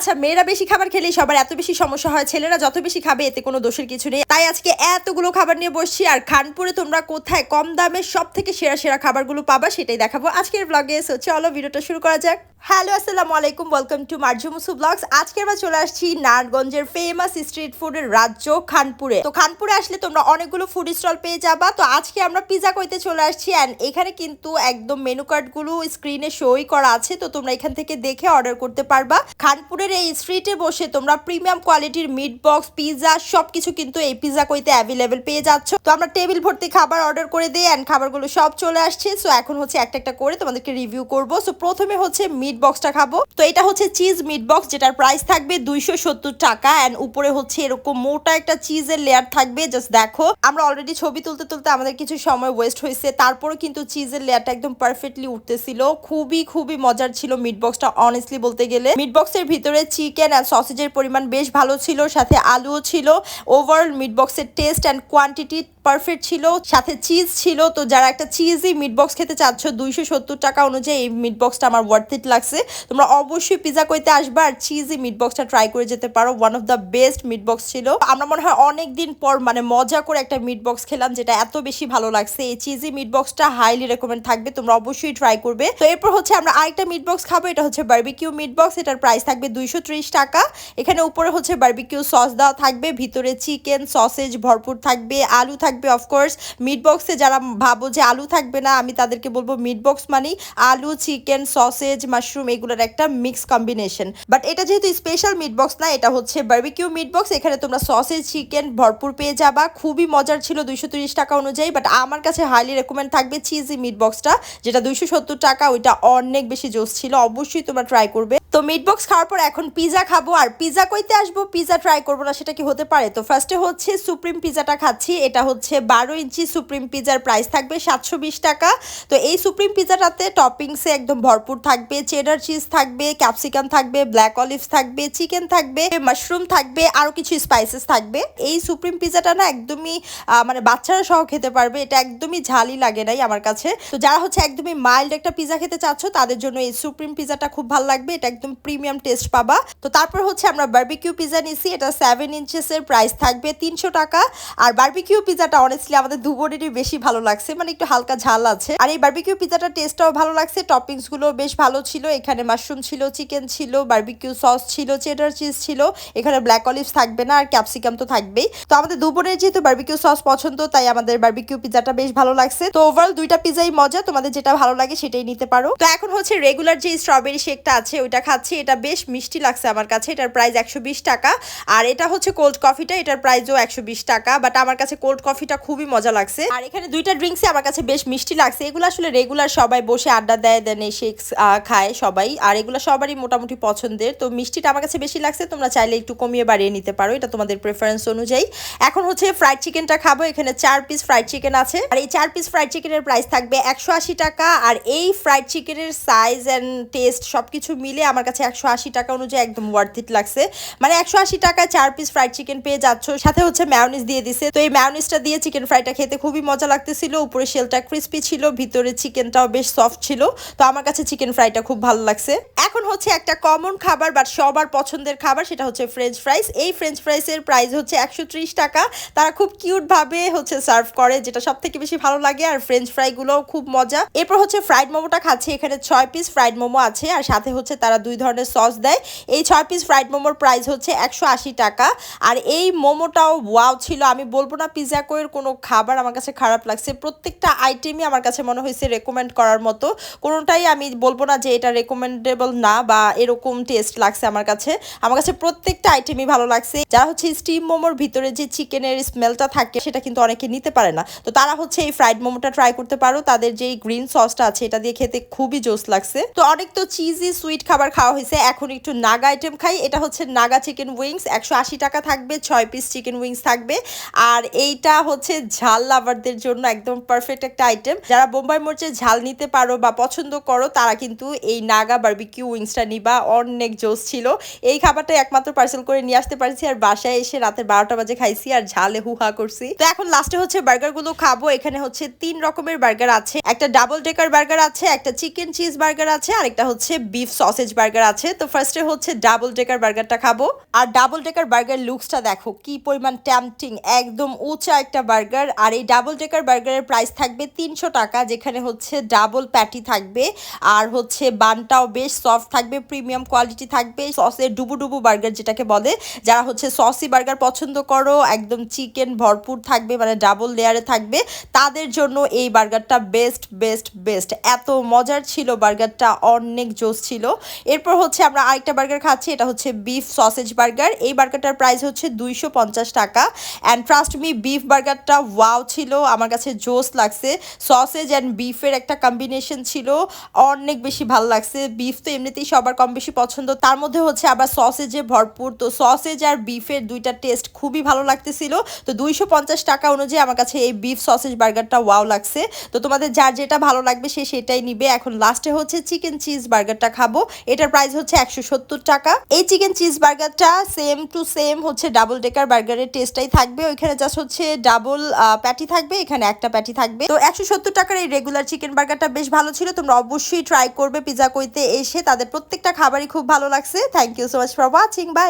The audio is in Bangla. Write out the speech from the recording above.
আচ্ছা মেয়েরা বেশি খাবার খেলেই সবার এত বেশি সমস্যা হয়, ছেলেরা যত বেশি খাবে, এতে কোনো দোষের কিছু নেই। তাই আজকে এতগুলো খাবার নিয়ে বসছি, আর খানপুরে তোমরা কোথায় কম দামে সব থেকে সেরা সেরা খাবারগুলো পাবা সেটাই দেখাবো আজকের ব্লগে সো চলো, ভিডিওটা শুরু করা যাক। হ্যালো, আসসালামু আলাইকুম welcome to Marju Musu vlogs আজকে আমরা চলে আসছি নারায়ণগঞ্জের ফেমাস স্ট্রিট ফুডের রাজ্য খানপুরে। তো খানপুরে আসলে তোমরা অনেকগুলো ফুড স্টল পেয়ে যাবা। তো আজকে আমরা পিজা কইতে চলে আসছি অ্যান্ড এখানে কিন্তু একদম মেনু কার্ডগুলো স্ক্রিনে শোই করা আছে। তো তোমরা এখান থেকে দেখে অর্ডার করতে পারবা। খানপুরের এই স্ট্রিটে বসে তোমরা প্রিমিয়াম কোয়ালিটির মিট বক্স পিজা সবকিছু কিন্তু এই পিজা কইতে অ্যাভেলেবেল পেয়ে যাচ্ছ। তো আমরা টেবিল ভর্তি খাবার অর্ডার করে দিই অ্যান্ড খাবারগুলো সব চলে আসছে। সো এখন হচ্ছে একটা একটা করে তোমাদেরকে রিভিউ করব। সো প্রথমে হচ্ছে মিট বক্সটা খাব। তো এটা হচ্ছে চিজ মিট বক্স যেটার প্রাইস থাকবে দুইশো সত্তর টাকা অ্যান্ড উপরে হচ্ছে এরকম মোটা একটা চিজের লেয়ার থাকবে জাস্ট দেখো। আমরা অলরেডি ছবি তুলতে তুলতে আমাদের কিছু সময় ওয়েস্ট হয়েছে তারপরে কিন্তু চিজের লেয়ারটা একদম পারফেক্টলি উঠতেছিল। খুবই খুবই মজার ছিল মিট বক্সটা অনেস্টলি বলতে গেলে। মিট বক্সের ভিতরে চিকেন অ্যান্ড সসেজের পরিমাণ বেশ ভালো ছিল, সাথে আলুও ছিল। ওভারঅল মিট বক্সের টেস্ট অ্যান্ড কোয়ান্টিটি পারফেক্ট ছিল, সাথে চিজ ছিল, তো যারা একটা চিজি মিট বক্স খেতে চাচ্ছ, দুইশো সত্তর টাকা অনুযায়ী এই মিট বক্সটা আমার ওয়ার্থ ইট লাগছে। তোমরা অবশ্যই পিজা কইতে আসবা আর চিজি মিট বক্সটা ট্রাই করে যেতে পারো one of the best meat box ছিল। আমরা মনে হয় অনেক দিন পর মানে মজা করে একটা মিট বক্স খেলাম, যেটা এত বেশি ভালো লাগছে। এই চিজি মিট বক্সটা হাইলি রেকমেন্ড থাকবে, তোমরা অবশ্যই ট্রাই করবে। তো এরপর হচ্ছে আমরা আরেকটা মিট বক্স খাব, এটা হচ্ছে বার্বিকিউ মিট বক্স এটার প্রাইস থাকবে দুইশো ত্রিশ টাকা। এখানে উপরে হচ্ছে বার্বিকিউ সস দেওয়া থাকবে, ভিতরে চিকেন সসেজ ভরপুর থাকবে, আলু থাকবে অফকোর্স মিট বক্সে যারা ভাবো যে আলু থাকবে না, আমি তাদেরকে বলব মিট বক্স মানেই আলু চিকেন সসেজ মাশরুম এগুলোর একটা মিক্স কম্বিনেশন বাট এটা যেহেতু স্পেশাল মিট বক্স না, এটা হচ্ছে বার্বিকিউ মিট বক্স এখানে তোমরা সসেজ চিকেন ভরপুর পেয়ে যাবা। খুবই মজার ছিল দুইশো ত্রিশ টাকা অনুযায়ী বাট আমার কাছে হাইলি রেকমেন্ড থাকবে চিজি মিট বক্সটা যেটা দুইশো সত্তর টাকা, ওইটা অনেক বেশি জোস ছিল, অবশ্যই তোমরা ট্রাই করবে। মিট বক্স খাওয়ার পর এখন পিজা খাব। আর পিজা কইতে আসব পিজা ট্রাই করব না, সেটা কি হতে পারে? তো ফার্স্টে হচ্ছে সুপ্রিম পিজাটা খাচ্ছি। এটা হচ্ছে বারো ইঞ্চি সুপ্রিম পিজার প্রাইস থাকবে সাতশো বিশ টাকা। তো এই সুপ্রিম পিজাটাতে টপিংসে একদম ভরপুর থাকবে। চেডার চিজ থাকবে ক্যাপসিকাম থাকবে ব্ল্যাক অলিভস থাকবে চিকেন থাকবে মাশরুম থাকবে আরও কিছু স্পাইসেস থাকবে। এই সুপ্রিম পিজাটা না একদমই মানে বাচ্চারা সহ খেতে পারবে। এটা একদমই ঝালই লাগে নাই আমার কাছে। তো যারা হচ্ছে একদমই মাইল্ড একটা পিজা খেতে চাচ্ছ, তাদের জন্য এই সুপ্রিম পিজাটা খুব ভালো লাগবে। এটা একদম প্রিমিয়াম টেস্ট পাবা। তো তারপর হচ্ছে আমরা বার্বিকিউ পিজা নিছি, এটা সেভেন ইঞ্চেসের প্রাইস থাকবে তিনশো টাকা। আর বার্বিকিউ পিজাটা অনেস্টলি আমাদের দুবোনেরই বেশি ভালো লাগছে মানে একটু হালকা ঝাল আছে। আর এই বার্বিকিউ পিজাটা টেস্টটাও ভালো লাগছে টপিংসগুলো বেশ ভালো ছিল, এখানে মাশরুম ছিল চিকেন ছিল বার্বিকিউ সস ছিল চেডার চিজ ছিল, এখানে ব্ল্যাক অলিভস থাকবে না, আর ক্যাপসিকাম তো থাকবেই। তো আমাদের দুবোনের যেহেতু বার্বিকিউ সস পছন্দ, তাই আমাদের বার্বিকিউ পিজাটা বেশ ভালো লাগছে। তো ওভারঅল দুইটা পিজাই মজা, তোমাদের যেটা ভালো লাগে সেটাই নিতে পারো। তো এখন হচ্ছে রেগুলার যে স্ট্রবেরি শেকটা আছে, ওইটা খাচ্ছি। এটা বেশ মিষ্টি লাগছে আমার কাছে, এটার প্রাইস একশো বিশ টাকা। আর এটা হচ্ছে কোল্ড কফিটা এটার প্রাইসও একশো বিশ টাকা বাট আমার কাছে কোল্ড কফিটা খুবই মজা লাগছে। আর এখানে দুইটা ড্রিঙ্কসই আমার কাছে বেশ মিষ্টি লাগছে, এগুলো আসলে রেগুলার সবাই বসে আড্ডা দেয় দেন শেকস খায় সবাই, আর এগুলো সবারই মোটামুটি পছন্দের। তো মিষ্টিটা আমার কাছে বেশি লাগছে, তোমরা চাইলে একটু কমিয়ে বাড়িয়ে নিতে পারো, এটা তোমাদের প্রেফারেন্স অনুযায়ী। এখন হচ্ছে ফ্রাইড চিকেনটা খাব, এখানে চার পিস ফ্রাইড চিকেন আছে, আর এই চার পিস ফ্রাইড চিকেনের প্রাইস থাকবে একশো আশি টাকা, আর এই ফ্রাইড চিকেনের সাইজ অ্যান্ড টেস্ট সব কিছু মিলে আমার কাছে একশো আশি টাকা অনুযায়ী একদম ওয়ার্থ ইট লাগছে। মানে একশো আশি টাকায় চার পিস ফ্রাইড চিকেন পেয়ে যাচ্ছ। সাথে হচ্ছে ম্যাওনিস দিয়ে দিছে। তো এই ম্যাওনিসটা দিয়ে চিকেন ফ্রাইটা খেতে খুবই মজা লাগতেছিল। উপরে শেলটা ক্রিস্পি ছিল, ভিতরে চিকেনটাও বেশ সফট ছিল। তো আমার কাছে চিকেন ফ্রাইটা খুব ভালো লাগছে। এখন হচ্ছে একটা কমন খাবার বাট সবার পছন্দের খাবার, সেটা হচ্ছে ফ্রেঞ্চ ফ্রাইস এই ফ্রেঞ্চ ফ্রাইসের প্রাইস হচ্ছে একশো ত্রিশ টাকা। তারা খুব কিউট ভাবে হচ্ছে সার্ভ করে, যেটা সব থেকে বেশি ভালো লাগে। আর ফ্রেঞ্চ ফ্রাইগুলোও খুব মজা। এরপর হচ্ছে ফ্রাইড মোমোটা খাচ্ছি। এখানে ছয় পিস ফ্রাইড মোমো আছে। আর সাথে হচ্ছে তারা দুই ধরনের সস দেয়। এই ছয় পিস ফ্রাইড মোমোর প্রাইস হচ্ছে একশো আশি টাকা। আর এই মোমোটাও ওয়াও ছিল। আমি বলব না পিজা কোয়ের কোনো খাবার আমার কাছে খারাপ লাগছে। প্রত্যেকটা আইটেমই আমার কাছে মনে হয়েছে রেকমেন্ড করার মতো। কোনোটাই আমি বলব না যে এটা রেকমেন্ডেবল না বা এরকম টেস্ট লাগছে আমার কাছে। আমার কাছে প্রত্যেকটা আইটেমই ভালো লাগছে। যারা হচ্ছে স্টিম মোমোর ভিতরে যে চিকেনের স্মেলটা থাকে, সেটা কিন্তু অনেকে নিতে পারে না। তো তারা হচ্ছে এই ফ্রাইড মোমোটা ট্রাই করতে পারো। তাদের যে গ্রিন সসটা আছে, এটা দিয়ে খেতে খুবই জোস লাগছে। তো অনেক তো চিজি সুইট খাবার খাওয়া হয়েছে। এখন একটু নাগা আইটেম খাই। এটা হচ্ছে নাগা চিকেন উইংস একশো আশি টাকা থাকবে, ছয় পিস চিকেন উইংস থাকবে। আর এইটা হচ্ছে ঝাল লাভারদের জন্য একদম পারফেক্ট একটা আইটেম যারা বোম্বাই মরিচের ঝাল নিতে পারো বা পছন্দ করো, তারা কিন্তু এই নাগা বার্বিকিউ উইংসটা নিবা। অনেক জোস ছিল। এই খাবারটা একমাত্র পার্সেল করে নিয়ে আসতে পারছি। আর বাসায় এসে রাতের বারোটা বাজে খাইছি আর ঝালে হুহা করছি। তো এখন লাস্টে হচ্ছে বার্গারগুলো খাব। এখানে হচ্ছে তিন রকমের বার্গার আছে। একটা ডাবল ডেকার বার্গার আছে, একটা চিকেন চিজ বার্গার আছে, আর একটা হচ্ছে বিফ সসেজ বার্গার বার্গার আছে। তো ফার্স্টে হচ্ছে ডাবল ডেকার বার্গারটা খাব। আর ডাবল ডেকার বার্গার লুকসটা দেখো, কি পরিমাণ ট্যাম্পটিং একদম উঁচা একটা বার্গার। আর এই ডাবল ডেকার বার্গারের প্রাইস থাকবে তিনশো টাকা, যেখানে হচ্ছে ডাবল প্যাটি থাকবে। আর হচ্ছে বানটাও বেশ সফট থাকবে প্রিমিয়াম কোয়ালিটি থাকবে। সসের ডুবু ডুবু বার্গার যেটাকে বলে, যারা হচ্ছে সসি বার্গার পছন্দ করো, একদম চিকেন ভরপুর থাকবে মানে ডাবল লেয়ারে থাকবে, তাদের জন্য এই বার্গারটা বেস্ট বেস্ট বেস্ট এত মজার ছিল বার্গারটা, অনেক জোস ছিল। এরপর হচ্ছে আমরা আরেকটা বার্গার খাচ্ছি, এটা হচ্ছে বিফ সসেজ বার্গার এই বার্গারটার প্রাইস হচ্ছে দুইশো পঞ্চাশ টাকা। অ্যান্ড ট্রাস্ট মি বিফ বার্গারটা ওয়াও ছিল, আমার কাছে জোস লাগছে। সসেজ অ্যান্ড বিফের একটা কম্বিনেশন ছিল, অনেক বেশি ভালো লাগছে। বিফ তো এমনিতেই সবার কম বেশি পছন্দ। তার মধ্যে হচ্ছে আবার সসেজে ভরপুর। তো সসেজ আর বিফের দুইটা টেস্ট খুবই ভালো লাগতেছিল। তো দুইশো পঞ্চাশ টাকা অনুযায়ী আমার কাছে এই বিফ সসেজ বার্গারটা ওয়াও লাগছে। তো তোমাদের যার যেটা ভালো লাগবে সে সেটাই নিবে। এখন লাস্টে হচ্ছে চিকেন চিজ বার্গারটা খাব। এটার প্রাইস হচ্ছে একশো সত্তর টাকা। এই চিকেন চিজ বার্গারটা সেম টু সেম হচ্ছে ডাবল ডেকার বার্গারের টেস্টটাই থাকবে। ওইখানে জাস্ট হচ্ছে ডাবল প্যাটি থাকবে, এখানে একটা প্যাটি থাকবে। তো একশো সত্তর টাকার এই রেগুলার চিকেন বার্গারটা বেশ ভালো ছিল। তোমরা অবশ্যই ট্রাই করবে পিজা কইতে এসে। তাদের প্রত্যেকটা খাবারই খুব ভালো লাগছে। Thank you so much for watching bye